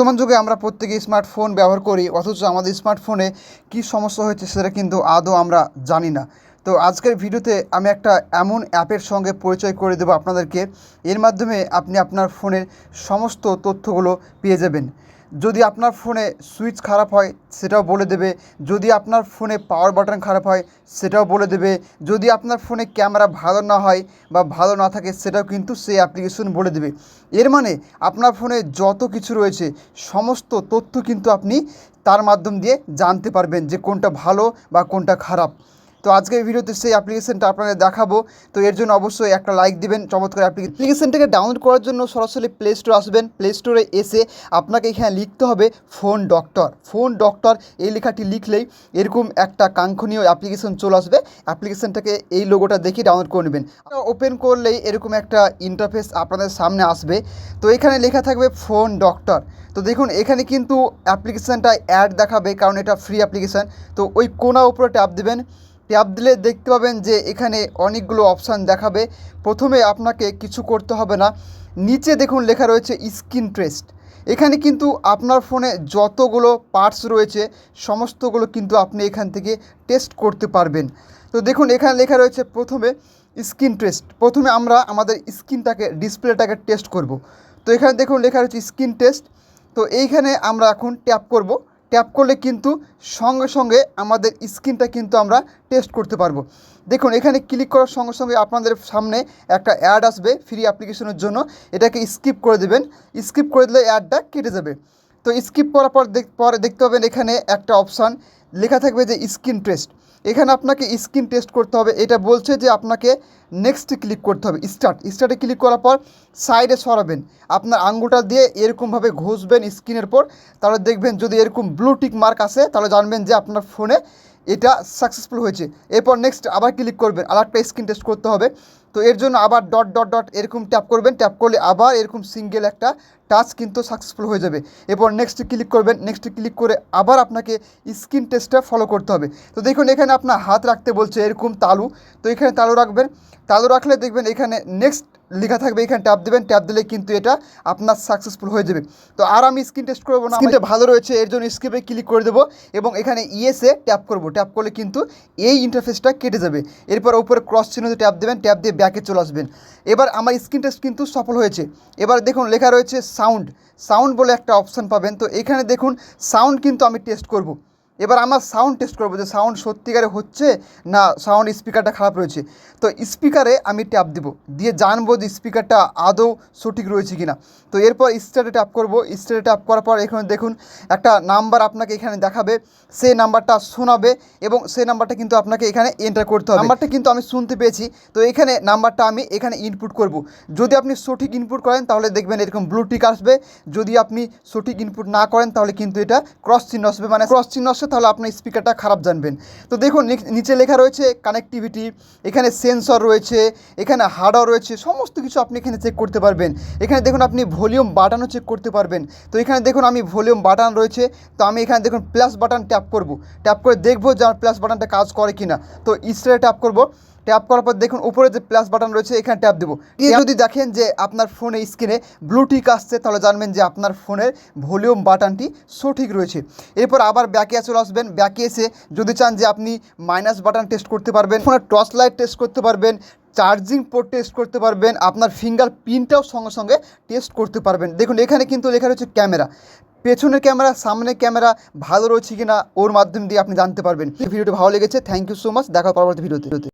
বর্তমান যুগে আমরা প্রত্যেকে স্মার্টফোন ব্যবহার করি, অথচ আমাদের স্মার্টফোনে কি সমস্যা হয়েছে সেটা কিন্তু আদৌ আমরা জানি না। তো আজকের ভিডিওতে আমি একটা এমন অ্যাপের সঙ্গে পরিচয় করে দেবো আপনাদেরকে। এর মাধ্যমে আপনি আপনার ফোনের সমস্ত তথ্যগুলো পেয়ে যাবেন। যদি আপনার ফোনে সুইচ খারাপ হয়, সেটাও বলে দেবে। যদি আপনার ফোনে পাওয়ার বাটন খারাপ হয়, সেটাও বলে দেবে। যদি আপনার ফোনে ক্যামেরা ভালো না হয় বা ভালো না থাকে, সেটাও কিন্তু সেই অ্যাপ্লিকেশন বলে দেবে। এর মানে আপনার ফোনে যত কিছু রয়েছে, সমস্ত তথ্য কিন্তু আপনি তার মাধ্যম দিয়ে জানতে পারবেন যে কোনটা ভালো বা কোনটা খারাপ। তো আজকের ভিডিওতে সেই অ্যাপ্লিকেশনটা আপনাদের দেখাবো। তো এর জন্য অবশ্যই একটা লাইক দিবেন, চমৎকার অ্যাপ্লিকেশনটাকে ডাউনলোড করার জন্য সরাসরি প্লে স্টোর আসবেন। প্লে স্টোরে এসে আপনাকে এখানে লিখতে হবে ফোন ডক্টর ফোন ডক্টর এই লেখাটি লিখলেই এরকম একটা কাঙ্ক্ষণীয় অ্যাপ্লিকেশন চলে আসবে। অ্যাপ্লিকেশনটাকে এই লোগোটা দেখে ডাউনলোড করে নেবেন। ওপেন করলেই এরকম একটা ইন্টারফেস আপনাদের সামনে আসবে। তো এখানে লেখা থাকবে ফোন ডক্টর তো দেখুন, এখানে কিন্তু অ্যাপ্লিকেশানটা অ্যাড দেখাবে, কারণ এটা ফ্রি অ্যাপ্লিকেশান তো ওই কোনা উপরে ট্যাপ দেবেন। ট্যাপ দিলে দেখতে পাবেন যে এখানে অনেকগুলো অপশান দেখাবে। প্রথমে আপনাকে কিছু করতে হবে না। নিচে দেখুন লেখা রয়েছে স্ক্রিন টেস্ট এখানে কিন্তু আপনার ফোনে যতগুলো পার্টস রয়েছে, সমস্তগুলো কিন্তু আপনি এখান থেকে টেস্ট করতে পারবেন। তো দেখুন এখানে লেখা রয়েছে প্রথমে স্ক্রিন টেস্ট প্রথমে আমরা আমাদের স্ক্রিনটাকে ডিসপ্লেটাকে টেস্ট করব। তো এখানে দেখুন লেখা রয়েছে স্ক্রিন টেস্ট তো এইখানে আমরা এখন ট্যাপ করব। ট্যাপ করলে কিন্তু সঙ্গে সঙ্গে আমাদের স্ক্রিনটা কিন্তু আমরা টেস্ট করতে পারব। দেখুন, এখানে ক্লিক করার সঙ্গে সঙ্গে আপনাদের সামনে একটা অ্যাড আসবে ফ্রি অ্যাপ্লিকেশনের জন্য। এটাকে স্কিপ করে দেবেন। স্কিপ করে দিলে অ্যাডটা কেটে যাবে। তো স্কিপ করার পর পরে দেখতে পাবেন এখানে একটা অপশান লেখা থাকবে যে স্ক্রিন টেস্ট এখানে আপনাকে স্ক্রিন টেস্ট করতে হবে। এটা বলছে যে আপনাকে নেক্সট ক্লিক করতে হবে স্টার্ট স্টার্টে ক্লিক করার পর সাইডে সরাবেন। আপনার আঙ্গুলটা দিয়ে এরকমভাবে ঘষবেন স্ক্রিনের পর। তাহলে দেখবেন যদি এরকম ব্লু টিক মার্ক আসে, তাহলে জানবেন যে আপনার ফোনে এটা সাকসেসফুল হয়েছে। এরপর নেক্সট আবার ক্লিক করবেন আর একটা স্ক্রিন টেস্ট করতে হবে। তো এর জন্য আবার ডট ডট ডট এরকম ট্যাপ করবেন। ট্যাপ করলে আবার এরকম সিঙ্গেল একটা টাচ কিন্তু সাকসেসফুল হয়ে যাবে। এরপর নেক্সট ক্লিক করবেন। নেক্সট ক্লিক করে আবার আপনাকে স্ক্রিন টেস্টটা ফলো করতে হবে। তো দেখুন এখানে আপনার হাত রাখতে বলছে এরকম তালু। তো এখানে তালু রাখবেন। তালু রাখলে দেখবেন এখানে নেক্সট লেখা থাকবে এখানে ট্যাপ দেবেন। ট্যাপ দিলে কিন্তু এটা আপনার সাকসেসফুল হয়ে যাবে। তো আর আমি স্ক্রিন টেস্ট করব না। স্ক্রিনটা ভালো রয়েছে এর জন্য স্ক্রিপে ক্লিক করে দেবো এবং এখানে ইয়েসে ট্যাপ করব। ট্যাপ করলে কিন্তু এই ইন্টারফেসটা কেটে যাবে। এরপর উপরে ক্রস চিহ্নতে ট্যাপ দেবেন। ট্যাপ দিয়ে ব্যাকে চলে আসবেন। এবার আমার স্ক্রিন টেস্ট কিন্তু সফল হয়েছে। এবার দেখুন, লেখা রয়েছে সাউন্ড সাউন্ড বলে একটা অপশান পাবেন। তো এখানে দেখুন সাউন্ড কিন্তু আমি টেস্ট করব। এবার আমার সাউন্ড টেস্ট করব যে সাউন্ড সত্যিকারে হচ্ছে না সাউন্ড স্পিকারটা খারাপ রয়েছে। তো স্পিকারে আমি ট্যাপ দেব, দিয়ে জানব যে স্পিকারটা আদৌ সঠিক রয়েছে কি না তো এরপর স্টারে ট্যাপ করব স্টারে ট্যাপ করার পর এখানে দেখুন একটা নাম্বার আপনাকে এখানে দেখাবে সেই নাম্বারটা শোনাবে এবং সেই নাম্বারটা কিন্তু আপনাকে এখানে এন্টার করতে হবে। নাম্বারটা কিন্তু আমি শুনতে পেয়েছি, তো এখানে নাম্বারটা আমি এখানে ইনপুট করব। যদি আপনি সঠিক ইনপুট করেন, তাহলে দেখবেন এরকম ব্লু টিক আসবে। যদি আপনি সঠিক ইনপুট না করেন, তাহলে কিন্তু এটা ক্রস চিহ্ন আসবে। মানে ক্রস চিহ্ন আসবে তাহলে আপনার স্পিকারটা খারাপ জানবেন। তো দেখুন নিচে লেখা রয়েছে কানেক্টিভিটি এখানে সেন্সর রয়েছে, এখানে হার্ডওয়ার রয়েছে, সমস্ত কিছু আপনি এখানে চেক করতে পারবেন। এখানে দেখুন, আপনি ভলিউম বাটানও চেক করতে পারবেন। তো এখানে দেখুন, আমি ভলিউম বাটান রয়েছে, তো আমি এখানে দেখুন প্লাস বাটান ট্যাপ করব। ট্যাপ করে দেখব যে আমার প্লাস বাটানটা কাজ করে কি না তো ইস্টারে ট্যাপ করব। ট্যাপ করার পর দেখুন উপরে যে প্লাস বাটন রয়েছে এখানে ট্যাপ দেবো। যদি দেখেন যে আপনার ফোনে স্ক্রিনে ব্লুটিক আসছে তাহলে জানবেন যে আপনার ফোনের ভলিউম বাটনটি সঠিক রয়েছে। এরপর আবার ব্যাকে চলে আসবেন। ব্যাকে এসে যদি চান যে আপনি মাইনাস বাটন টেস্ট করতে পারবেন ফোনের টর্চ লাইট টেস্ট করতে পারবেন চার্জিং পোর্ট টেস্ট করতে পারবেন আপনার ফিঙ্গার প্রিন্টটাও সঙ্গে সঙ্গে টেস্ট করতে পারবেন। দেখুন এখানে কিন্তু লেখা রয়েছে ক্যামেরা পেছনের ক্যামেরা সামনের ক্যামেরা ভালো রয়েছে কিনা ওর মাধ্যম দিয়ে আপনি জানতে পারবেন। ভিডিওটি ভালো লেগেছে থ্যাংক ইউ সো মাচ দেখা পরবর্তী ভিডিওতে।